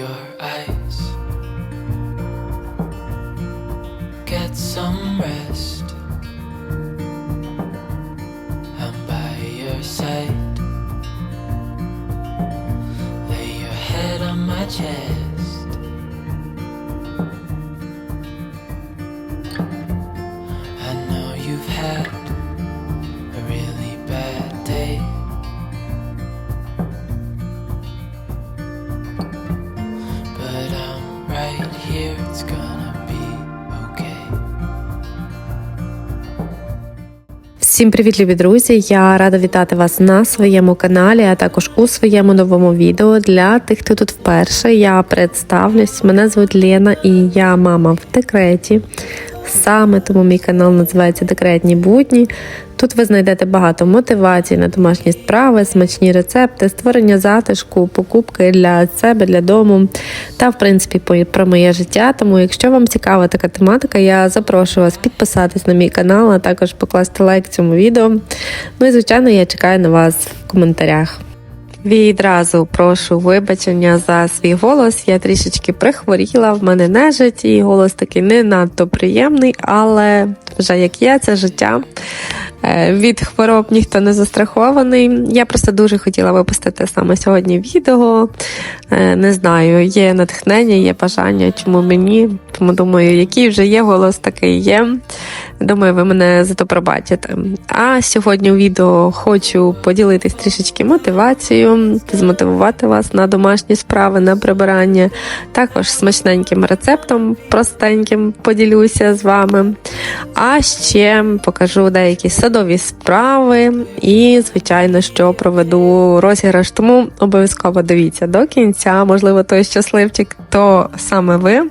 your eyes. Всім привіт, любі друзі! Я рада вітати вас на своєму каналі, а також у своєму новому відео. Для тих, хто тут вперше, я представлюсь. Мене звуть Лена і я мама в декреті. Саме тому мій канал називається Декретні будні. Тут ви знайдете багато мотивацій на домашні справи, смачні рецепти, створення затишку, покупки для себе, для дому та, в принципі, про моє життя. Тому, якщо вам цікава така тематика, я запрошую вас підписатись на мій канал, а також покласти лайк цьому відео. Ну і звичайно, я чекаю на вас в коментарях. Відразу прошу вибачення за свій голос. Я трішечки прихворіла, в мене нежить, і голос такий не надто приємний, але вже як є, це життя. Е, Від хвороб ніхто не застрахований. Я просто дуже хотіла випустити саме сьогодні відео. Е, Не знаю, є натхнення, є бажання, чому мені. Тому думаю, який вже є голос, такий є. Думаю, ви мене за то пробачите. А сьогодні у відео хочу поділитись трішечки мотивацією, змотивувати вас на домашні справи, на прибирання. Також смачненьким рецептом, простеньким поділюся з вами. А ще покажу деякі садові справи і, звичайно, що проведу розіграш. Тому обов'язково дивіться до кінця. Можливо, той щасливчик, то саме ви.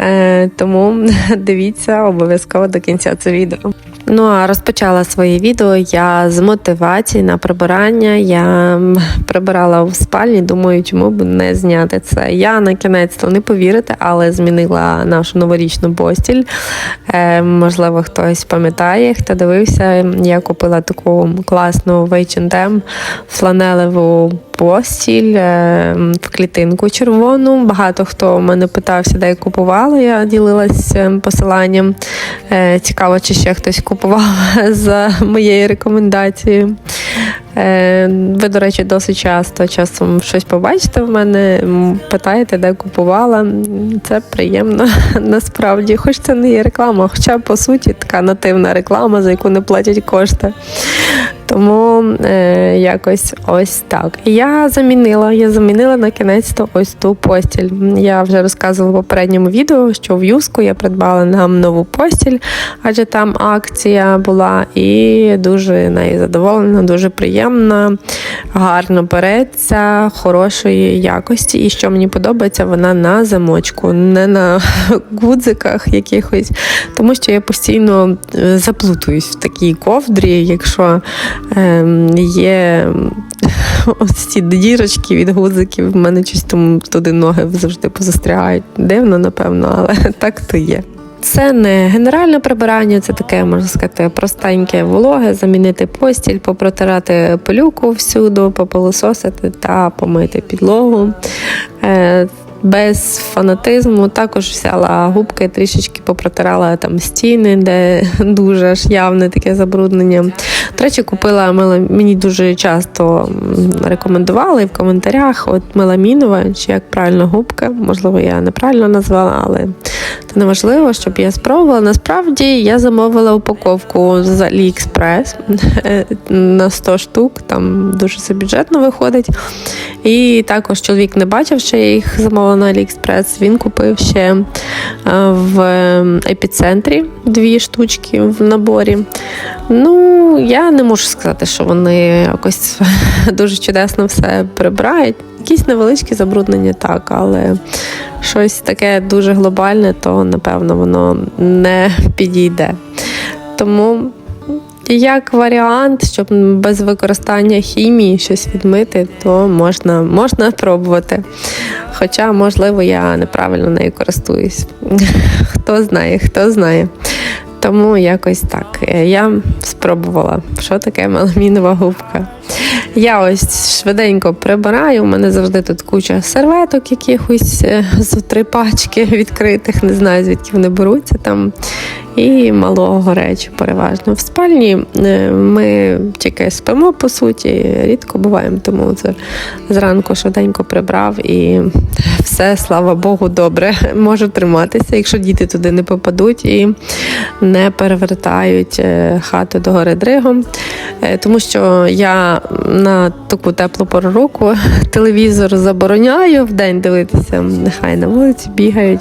Е, тому дивіться обов'язково до кінця це відео. Ну а розпочала своє відео я з мотивації на прибирання. Я прибирала в спальні, думаю, чому б не зняти це. Я на кінець то не повірите, але змінила нашу новорічну постіль. Е, можливо, хтось пам'ятає, хто дивився. Я купила таку класну в H&M фланелеву постіль е, в клітинку червону. Багато хто мене питався, де я купувала. Я ділилась е, посиланням. Е, Цікаво, чи ще хтось купував за моєю рекомендацією. Е, Ви, до речі, досить часто часом щось побачите в мене, питаєте, де купувала. Це приємно насправді. Хоч це не є реклама, хоча по суті така нативна реклама, за яку не платять кошти. Тому е, якось ось так. Я замінила, я замінила на кінець то ось ту постіль. Я вже розказувала в попередньому відео, що в юску я придбала нам нову постіль, адже там акція була і дуже нею задоволена, дуже приємна, гарно береться, хорошої якості. І що мені подобається, вона на замочку, не на гудзиках якихось, тому що я постійно е, заплутуюсь в такій ковдрі, якщо ем, є ось ці дірочки від гудзиків, в мене щось туди ноги завжди позастрягають. Дивно, напевно, але так то є. Це не генеральне прибирання, це таке, можна сказати, простеньке вологе, замінити постіль, попротирати пилюку всюди, попилососити та помити підлогу. Без фанатизму також взяла губки, трішечки попротирала там стіни, де дуже аж явне таке забруднення. До речі, купила мені дуже часто рекомендували в коментарях от меламінова, чи як правильно губка. Можливо, я неправильно назвала, але це не важливо, щоб я спробувала. Насправді я замовила упаковку з AliExpress на 100 штук, там дуже це бюджетно виходить. І також чоловік не бачив, що я їх замовила на AliExpress. Він купив ще е, в епіцентрі дві штучки в наборі. Ну, я не можу сказати, що вони якось дуже чудесно все прибирають. Якісь невеличкі забруднення, так, але щось таке дуже глобальне, то напевно воно не підійде. Тому як варіант, щоб без використання хімії щось відмити, то можна, можна пробувати. Хоча, можливо, я неправильно нею користуюсь. Хто знає, хто знає. Тому якось так. Я спробувала, що таке меламінова губка. Я ось швиденько прибираю. У мене завжди тут куча серветок, якихось е, з три пачки відкритих, не знаю звідки вони беруться там. І малого речі переважно. В спальні е, ми тільки спимо, по суті, рідко буваємо, тому це зранку швиденько прибрав і все, слава Богу, добре може триматися, якщо діти туди не попадуть і не перевертають е, хату до гори дригом. Тому що я на таку теплу пору року телевізор забороняю в день дивитися, нехай на вулиці бігають.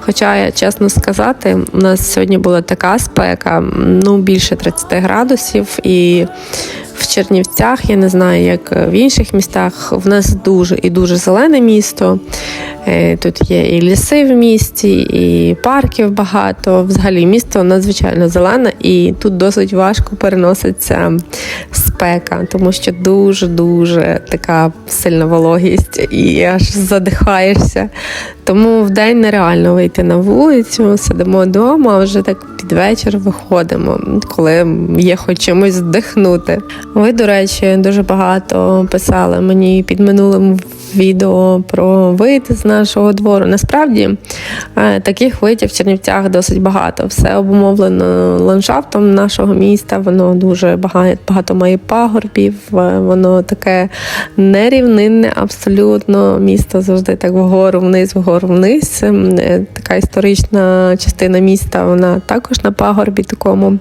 Хоча, я чесно сказати, у нас сьогодні була така спека, ну більше 30 градусів, і в Чернівцях, я не знаю, як в інших містах, в нас дуже і дуже зелене місто. Е, Тут є і ліси в місті, і парків багато. Взагалі місто надзвичайно зелене, і тут досить важко переноситься спека, тому що дуже-дуже така сильна вологість, і аж задихаєшся. Тому в день нереально вийти на вулицю, сидимо вдома, а вже так під вечір виходимо, коли є хоч чимось здихнути. Ви, до речі, дуже багато писали мені під минулим відео про вид з нашого двору. Насправді е, таких видів в Чернівцях досить багато. Все обумовлено ландшафтом нашого міста. Воно дуже багато, багато має пагорбів, е, воно таке нерівнинне, абсолютно. Місто завжди так вгору вниз, вгору вниз. Е, Така історична частина міста, вона також на пагорбі такому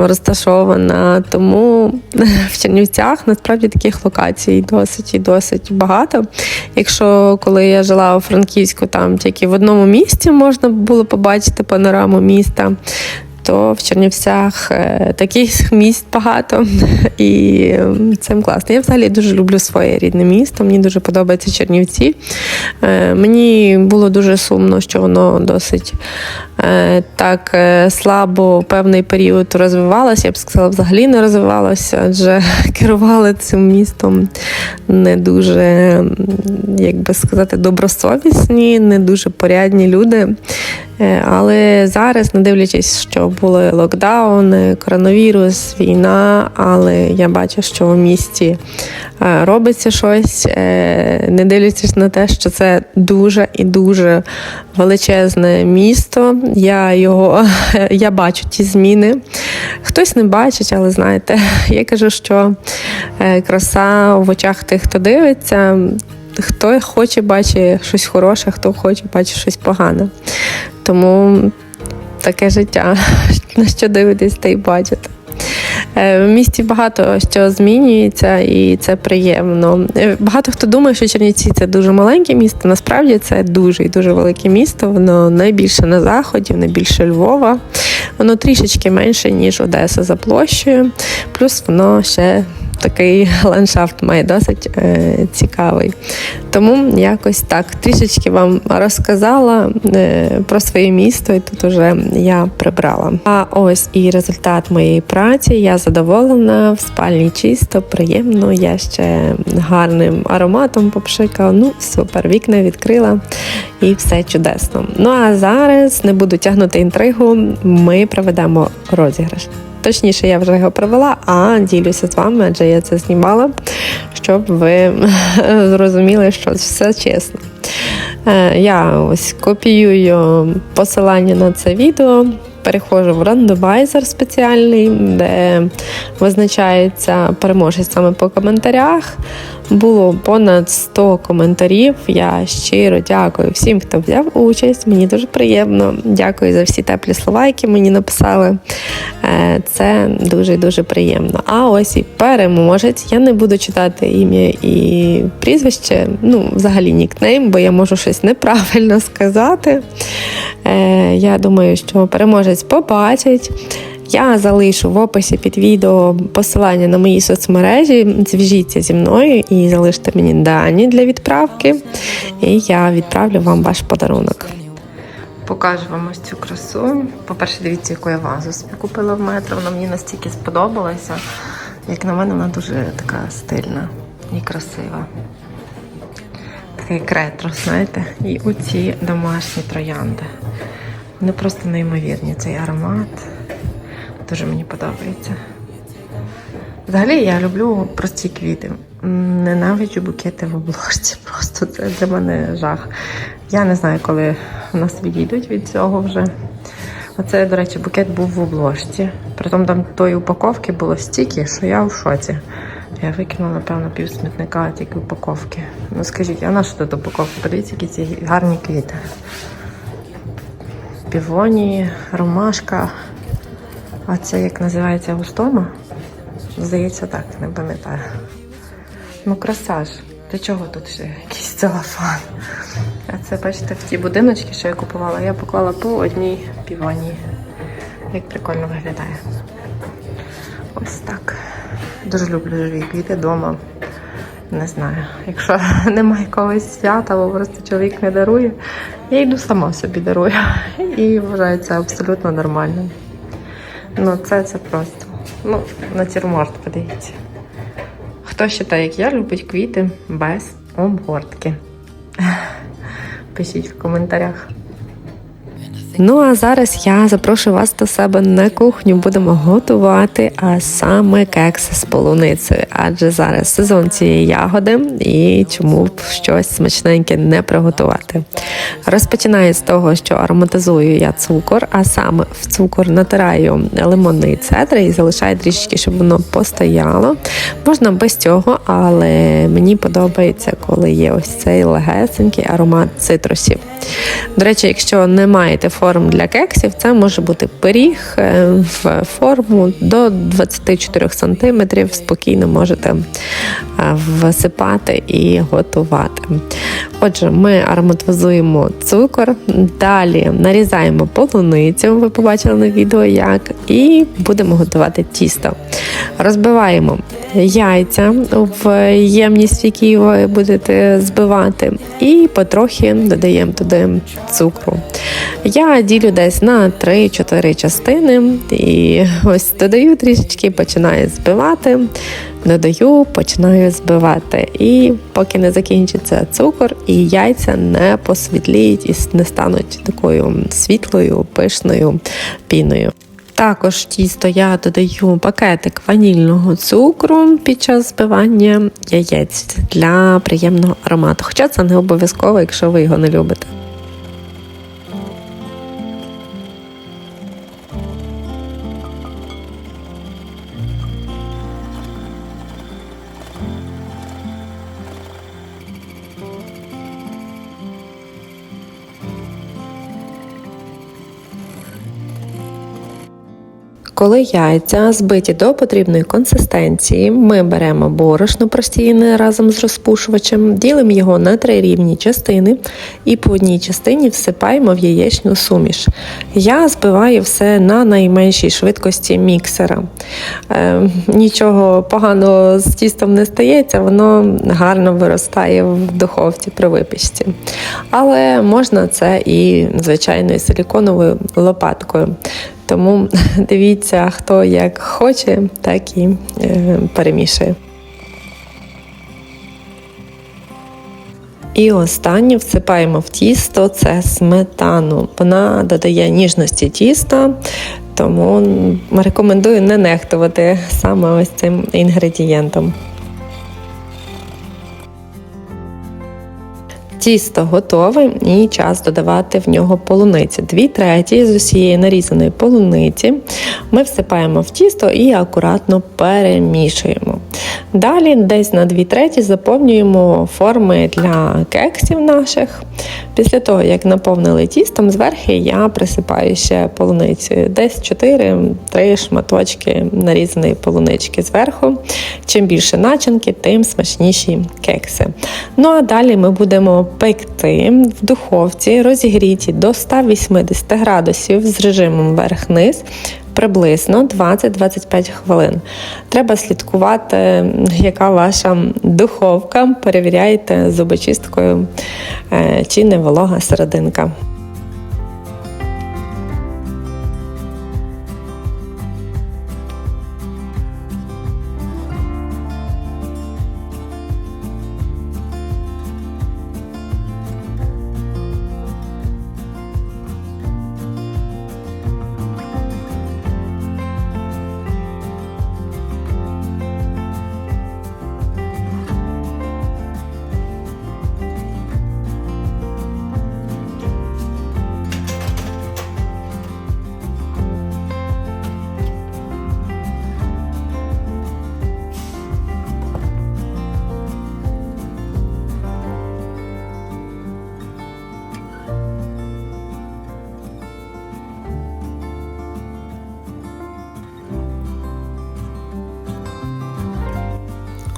розташована. Тому в Чернівцях насправді таких локацій досить і досить багато. Якщо коли я жила у Франківську, там тільки в одному місті можна було побачити панораму міста. То в Чернівцях е, таких місць багато, і цим класно. Я взагалі дуже люблю своє рідне місто. Мені дуже подобається Чернівці. Е, Мені було дуже сумно, що воно досить так е, слабо певний період розвивалося. Я б сказала, взагалі не розвивалося, адже керували цим містом не дуже, як би сказати, добросовісні, не дуже порядні люди. Е, Але зараз, не дивлячись, що були локдауни, коронавірус, війна, але я бачу, що в місті е, робиться щось, е, не дивлячись на те, що це дуже і дуже величезне місто. Я його я бачу ті зміни. Хтось не бачить, але знаєте, я кажу, що е, краса в очах тих, хто дивиться. Хто хоче бачить щось хороше, хто хоче бачить щось погане. Тому таке життя, на що дивитесь, та й бачите. Е, В місті багато що змінюється, і це приємно. Е, Багато хто думає, що Чернівці це дуже маленьке місто. Насправді це дуже і дуже велике місто. Воно найбільше на заході, найбільше Львова. Воно трішечки менше, ніж Одеса за площею. Плюс воно ще такий ландшафт має досить е, цікавий. Тому якось так трішечки вам розказала е, про своє місто, і тут уже я прибрала. А ось і результат моєї праці. Я задоволена, в спальні чисто, приємно. Я ще гарним ароматом попшикала. Ну, супер, вікна відкрила і все чудесно. Ну а зараз не буду тягнути інтригу. Ми проведемо розіграш. Точніше, я вже його провела, а ділюся з вами, адже я це знімала, щоб ви зрозуміли, що все чесно. Е, Я ось копіюю посилання на це відео, переходжу в рандомайзер спеціальний, де визначається переможець саме по коментарях. Було понад 100 коментарів. Я щиро дякую всім, хто взяв участь. Мені дуже приємно. Дякую за всі теплі слова, які мені написали. Е, Це дуже дуже приємно. А ось і переможець. Я не буду читати ім'я і прізвище, ну, взагалі нікнейм, бо я можу щось неправильно сказати. Е, Я думаю, що переможець побачить. Я залишу в описі під відео посилання на мої соцмережі. Зв'яжіться зі мною і залиште мені дані для відправки. І я відправлю вам ваш подарунок. Покажу вам ось цю красу. По-перше, дивіться, яку я вазу собі купила в метро. Вона мені настільки сподобалася. Як на мене, вона дуже така стильна і красива. Такий кретро, знаєте, і оці домашні троянди. Вони просто неймовірні. Цей аромат дуже мені подобається. Взагалі я люблю прості квіти. Ненавиджу букети в обложці. Просто це для мене жах. Я не знаю, коли у нас відійдуть від цього вже. Оце, до речі, букет був в обложці. Притом там тої упаковки було стільки, що я в шоці. Я викинула, напевно, пів смітника тільки упаковки. Ну скажіть, а на що тут упаковка? Подивіться, які ці гарні квіти. Півонії, ромашка. А це як називається густома? Здається, так, не пам'ятаю. Ну, краса ж. Для чого тут ще якийсь целофан? А це, бачите, в ті будиночки, що я купувала, я поклала по одній півонії. Як прикольно виглядає. Ось так. Дуже люблю живі квіти вдома. Не знаю. Якщо немає якогось свята, або просто чоловік не дарує, я йду сама собі дарую. І вважаю це абсолютно нормальним. Ну, це це просто. Ну, натюрморт, подивіться. Хто ще так, як я, любить квіти без обгортки? Пишіть в коментарях. Ну а зараз я запрошую вас до себе на кухню. Будемо готувати, а саме кекси з полуницею. Адже зараз сезон цієї ягоди, і чому б щось смачненьке не приготувати. Розпочинаю з того, що ароматизую я цукор, а саме в цукор натираю лимонний цедр і залишаю трішечки, щоб воно постояло. Можна без цього, але мені подобається, коли є ось цей легесенький аромат цитрусів. До речі, якщо не маєте форм для кексів, це може бути пиріг е, в форму до 24 см. Спокійно можете е, всипати і готувати. Отже, ми ароматизуємо цукор, далі нарізаємо полуницю, ви побачили на відео як, і будемо готувати тісто. Розбиваємо яйця в ємність, в якій ви будете збивати, і потрохи додаємо туди цукру. Я ділю десь на 3-4 частини, і ось додаю трішечки, починаю збивати. Додаю, починаю збивати. І поки не закінчиться цукор, і яйця не посвітліють і не стануть такою світлою, пишною піною. Також тісто я додаю пакетик ванільного цукру під час збивання яєць для приємного аромату. Хоча це не обов'язково, якщо ви його не любите. Коли яйця збиті до потрібної консистенції, ми беремо борошно простіяне разом з розпушувачем, ділимо його на три рівні частини і по одній частині всипаємо в яєчну суміш. Я збиваю все на найменшій швидкості міксера. Е, нічого поганого з тістом не стається, воно гарно виростає в духовці при випічці. Але можна це і звичайною силіконовою лопаткою. Тому дивіться, хто як хоче, так і е, перемішує. І останнє всипаємо в тісто це сметану. Вона додає ніжності тіста, тому рекомендую не нехтувати саме ось цим інгредієнтом. Тісто готове і час додавати в нього полуниці. Дві треті з усієї нарізаної полуниці ми всипаємо в тісто і акуратно перемішуємо. Далі десь на 2 треті заповнюємо форми для кексів наших. Після того, як наповнили тістом, зверху я присипаю ще полуницею. Десь 4-3 шматочки нарізаної полунички зверху. Чим більше начинки, тим смачніші кекси. Ну а далі ми будемо пекти в духовці, розігріті до 180 градусів з режимом верх-низ приблизно 20-25 хвилин. Треба слідкувати, яка ваша духовка. Перевіряйте зубочисткою, е, чи не волога серединка.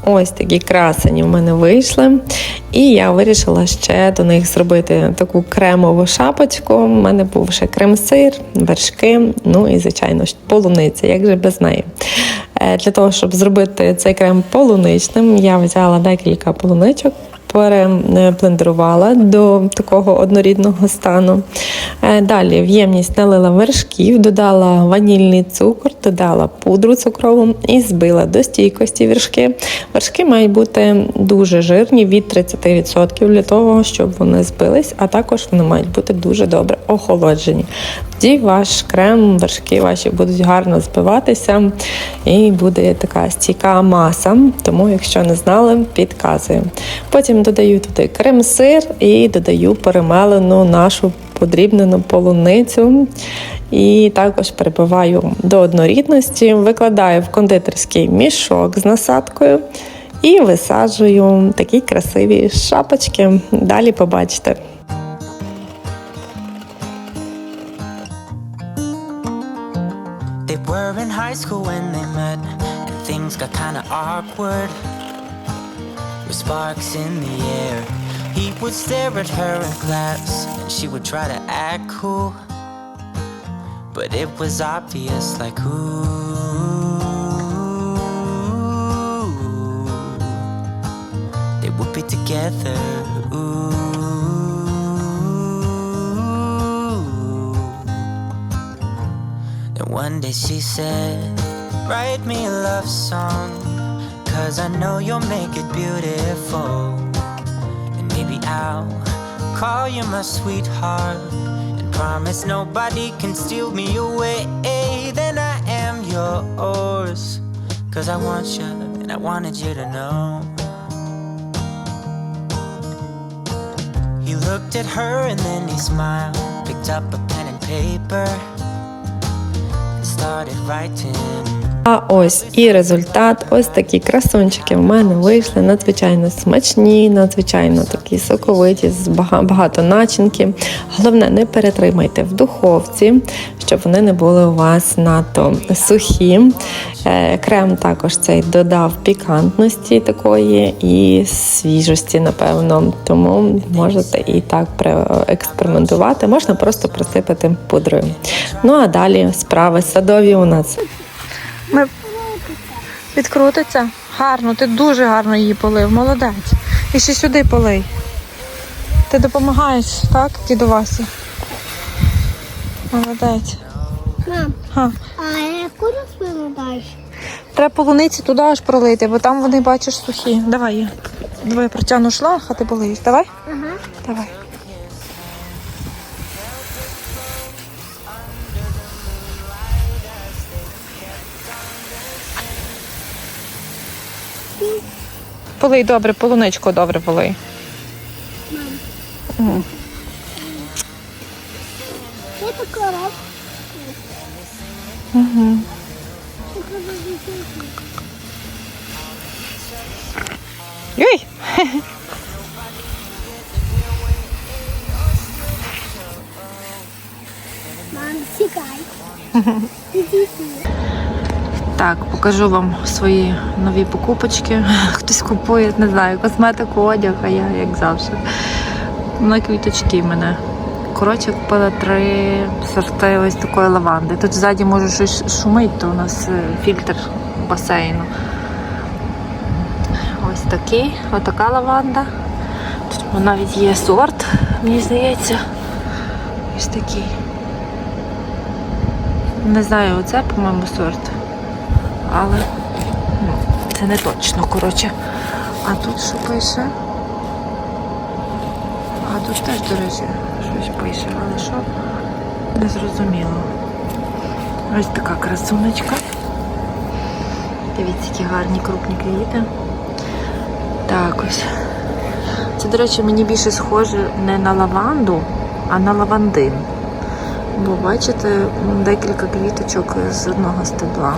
Ось такі красені в мене вийшли. І я вирішила ще до них зробити таку кремову шапочку. У мене був ще крем-сир, вершки, ну і, звичайно, полуниця, як же без неї. Е, Для того, щоб зробити цей крем полуничним, я взяла декілька полуничок, переблендерувала до такого однорідного стану. Е, Далі в ємність налила вершків, додала ванільний цукор, додала пудру цукрову і збила до стійкості вершки. Вершки мають бути дуже жирні від 30% для того, щоб вони збились, а також вони мають бути дуже добре охолоджені. Тоді ваш крем, вершки ваші будуть гарно збиватися і буде така стійка маса. Тому, якщо не знали, підказую. Потім додаю туди крем-сир і додаю перемелену нашу подрібнену полуницю. І також перебиваю до однорідності, викладаю в кондитерський мішок з насадкою і висаджую такі красиві шапочки. Далі побачите. They were in high school when they met, and things got kinda awkward. Sparks in the air, he would stare at her in class, and she would try to act cool. But it was obvious, like, ooh, they would be together. Ooh. Then one day she said, Write me a love song, cause I know you'll make it beautiful. And maybe I'll call you my sweetheart and promise nobody can steal me away. Then I am yours, cause I want you and I wanted you to know. He looked at her and then he smiled, picked up a pen and paper, and started writing. А ось і результат. Ось такі красунчики в мене вийшли надзвичайно смачні, надзвичайно такі соковиті, з багато начинки. Головне, не перетримайте в духовці, щоб вони не були у вас надто сухі. Е, Крем також цей додав пікантності такої і свіжості, напевно. Тому можете і так експериментувати. Можна просто присипати пудрою. Ну а далі справи садові у нас. Ми... Відкрутиться? Гарно, ти дуже гарно її полив, молодець. І ще сюди полий. Ти допомагаєш, так, діду Васі? Молодець. Мам, Ха. а яку рослину далі? Треба полуниці туди аж пролити, бо там вони, бачиш, сухі. Давай я. Давай я протягну шланг, а ти полиєш. Давай? Ага. Давай. Полий добре, полуничку добре полий. Я так коров. Ой! Мам, сікай. Так, покажу вам свої нові покупочки. Хтось купує, не знаю, косметику, одяг, а я як завжди. На квіточки мене. Коротше, купила три сорти ось такої лаванди. Тут ззаді може щось шумить, то у нас е, фільтр басейну. Ось такий, отака лаванда. Тут навіть є сорт, мені здається. Ось такий. Не знаю, оце, по-моєму, сорт але ну, це не точно, коротше. А тут що пише? А тут теж, до речі, щось пише, але що? Не зрозуміло. Ось така красунечка. Дивіться, які гарні крупні квіти. Так ось. Це, до речі, мені більше схоже не на лаванду, а на лавандин. Бо бачите, декілька квіточок з одного стебла.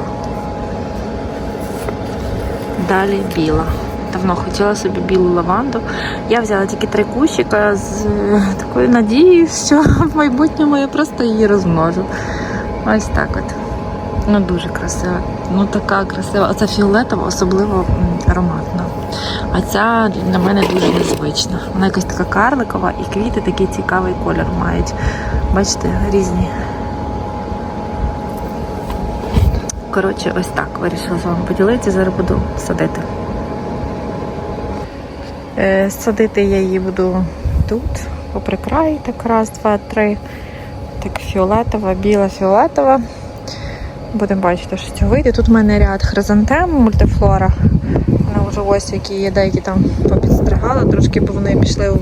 Далі біла. Давно хотіла собі білу лаванду. Я взяла тільки три кущика з е, такою надією, що в майбутньому я просто її розмножу. Ось так от. Ну дуже красиво. Ну така красива. Оця фіолетова особливо ароматна. А ця для мене дуже незвична. Вона якась така карликова і квіти такий цікавий колір мають. Бачите, різні. Коротше, ось так вирішила з вами поділитися. Зараз буду садити. Е, Садити я її буду тут, попри край, так раз, два, три. Так фіолетова, біла, фіолетова. Будемо бачити, що цього вийде. Тут в мене ряд хризантем, мультифлора. Вона вже ось які є, деякі там попідстригала, трошки, бо вони пішли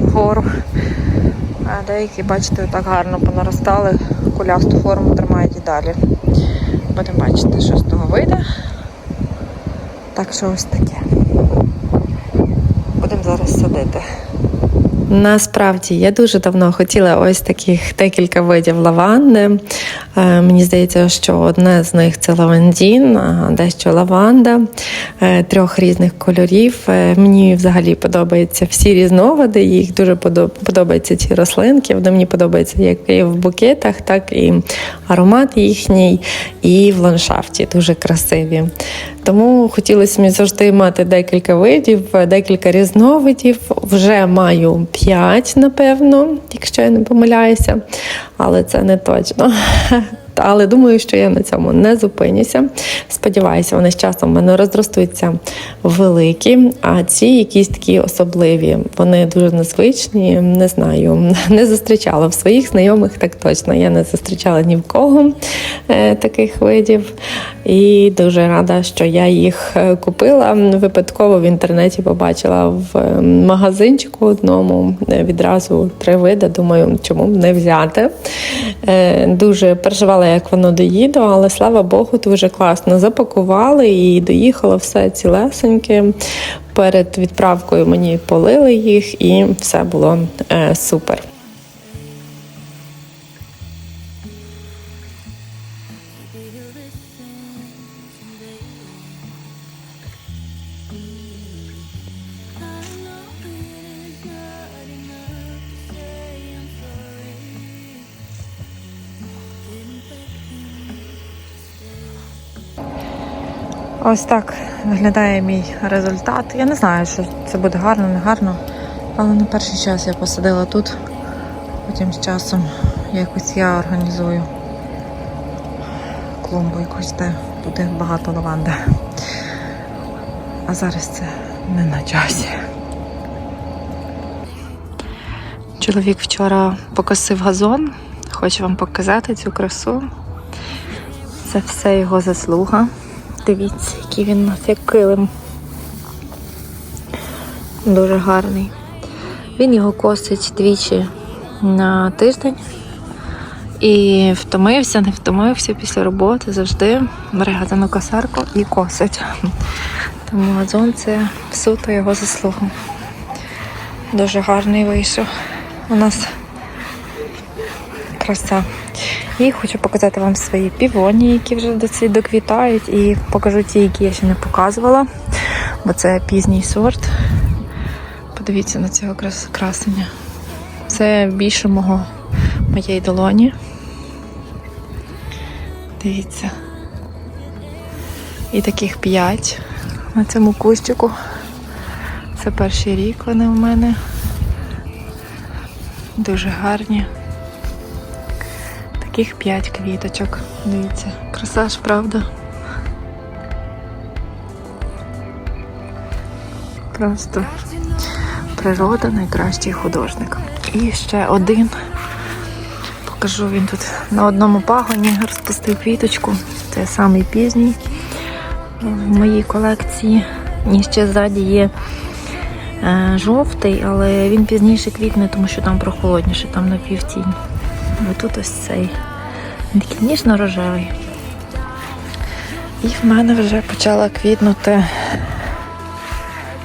вгору. А деякі, бачите, так гарно понаростали, кулясту форму тримають і далі. Будемо бачити, що з того вийде. Так що ось таке. Будемо зараз садити. Насправді я дуже давно хотіла ось таких декілька видів лаванди. Е, Мені здається, що одне з них це лавандін, а дещо лаванда е, трьох різних кольорів. Е, Мені взагалі подобаються всі різновиди. Їх дуже подобаються ці рослинки. Вони мені подобаються як і в букетах, так і аромат їхній, і в ландшафті дуже красиві. Тому хотілося мені завжди мати декілька видів, декілька різновидів. Вже маю п'ять, напевно, якщо я не помиляюся, але це не точно. Але думаю, що я на цьому не зупинюся. Сподіваюся, вони з часом в мене розростуться великі, а ці якісь такі особливі. Вони дуже незвичні. Не знаю, не зустрічала в своїх знайомих так точно. Я не зустрічала ні в кого е, таких видів. І дуже рада, що я їх е, купила. Випадково в інтернеті побачила в е, магазинчику одному відразу три види. Думаю, чому не взяти. Дуже переживала, як воно доїде, але слава Богу, дуже класно запакували і доїхало все цілесеньке. Перед відправкою мені полили їх, і все було е, супер. Ось так виглядає мій результат. Я не знаю, що це буде гарно, не гарно. Але на перший час я посадила тут. Потім з часом якось я організую клумбу якусь, де буде багато лаванди. А зараз це не на часі. Чоловік вчора покосив газон. Хочу вам показати цю красу. Це все його заслуга. Дивіться, який він у нас як килим. Дуже гарний. Він його косить двічі на тиждень. І втомився, не втомився після роботи завжди бере газану косарку і косить. Тому газон це суто його заслуга. Дуже гарний вийшов. У нас краса. І хочу показати вам свої півоні, які вже доці- доквітають, і покажу ті, які я ще не показувала, бо це пізній сорт. Подивіться на цього крас- красення. Це більше мого моєї долоні. Дивіться. І таких п'ять на цьому кущику. Це перший рік вони у мене. Дуже гарні. Таких п'ять квіточок. Дивіться, краса ж, правда? Просто природа найкращий художник. І ще один. Покажу він тут на одному пагоні розпустив квіточку. Це самий пізній в моїй колекції. І ще ззаді є е, жовтий, але він пізніше квітне, тому що там прохолодніше, там на півтінь. Ось тут ось цей. Такий ніжно-рожевий. І в мене вже почала квітнути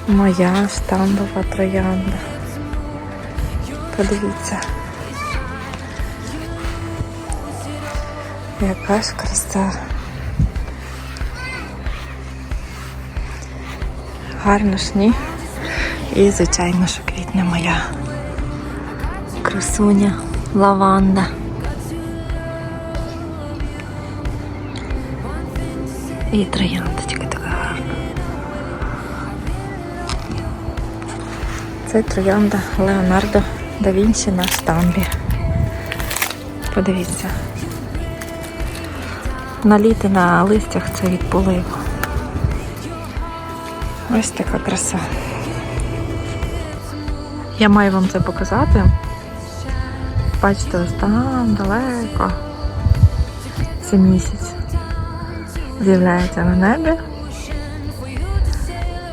моя штамбова троянда. Подивіться. Яка ж краса. Гарно ж ні. І, звичайно, що квітне моя красуня лаванда. І трояндочка така гарна. Це троянда Леонардо да Вінчі на штамбі. Подивіться. Наліти на листях це від поливу. Ось така краса. Я маю вам це показати. Бачите, ось там далеко. Це місяць. З'являється на небі.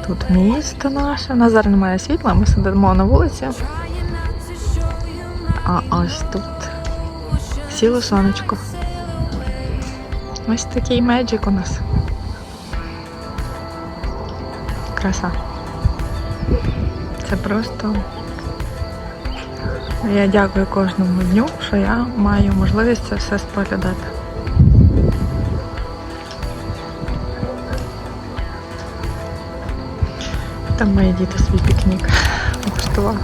Тут місто наше. У нас зараз немає світла, ми сидимо на вулиці. А ось тут сіло сонечко. Ось такий меджик у нас. Краса. Це просто. Я дякую кожному дню, що я маю можливість це все споглядати. Там мої діти свій пікнік влаштували.